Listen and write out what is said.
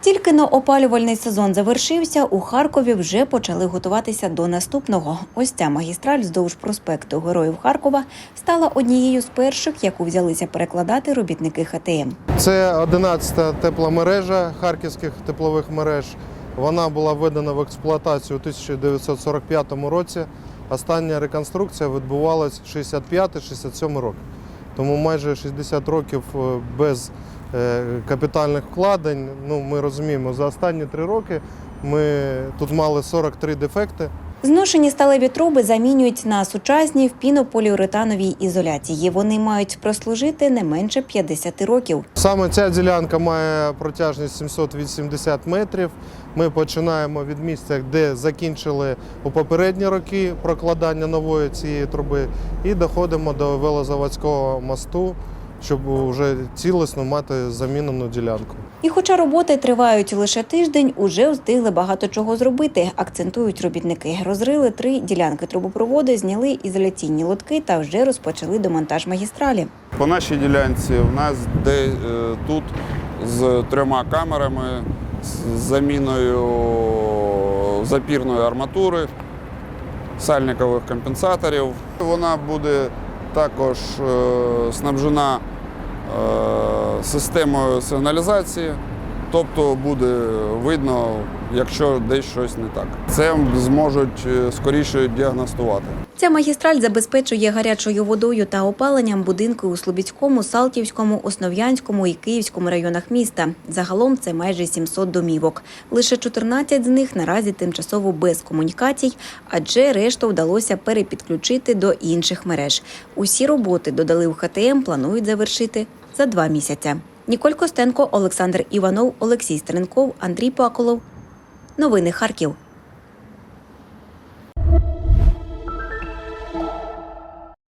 Тільки но опалювальний сезон завершився, у Харкові вже почали готуватися до наступного. Ось ця магістраль вздовж проспекту Героїв Харкова стала однією з перших, яку взялися перекладати робітники ХТМ. Це 11-та тепломережа харківських теплових мереж. Вона була введена в експлуатацію у 1945 році. Остання реконструкція відбувалась 65-67 роки. Тому майже 60 років е, без е, капітальних вкладень. Ну, ми розуміємо, за останні три роки ми тут мали 43 дефекти. Зношені сталеві труби замінюють на сучасні в пінополіуретановій ізоляції. Вони мають прослужити не менше 50 років. Саме ця ділянка має протяжність 780 метрів. Ми починаємо від місця, де закінчили у попередні роки прокладання нової цієї труби, і доходимо до велозаводського мосту, щоб вже цілісно мати замінену ділянку. І хоча роботи тривають лише тиждень, уже встигли багато чого зробити, акцентують робітники. Розрили три ділянки трубопроводу, зняли ізоляційні лотки та вже розпочали демонтаж магістралі. По нашій ділянці в нас де е, тут з трьома камерами, з заміною запірної арматури, сальникових компенсаторів. Вона буде також е, снабжена системою сигналізації, тобто буде видно, якщо десь щось не так. Це зможуть е, скоріше діагностувати. Ця магістраль забезпечує гарячою водою та опаленням будинки у Слобідському, Салтівському, Основ'янському і Київському районах міста. Загалом це майже 700 домівок. Лише 14 з них наразі тимчасово без комунікацій, адже решту вдалося перепідключити до інших мереж. Усі роботи додали в ХТМ, планують завершити за два місяці. Ніколь Костенко, Олександр Іванов, Олексій Стренков, Андрій Паколов. Новини Харків.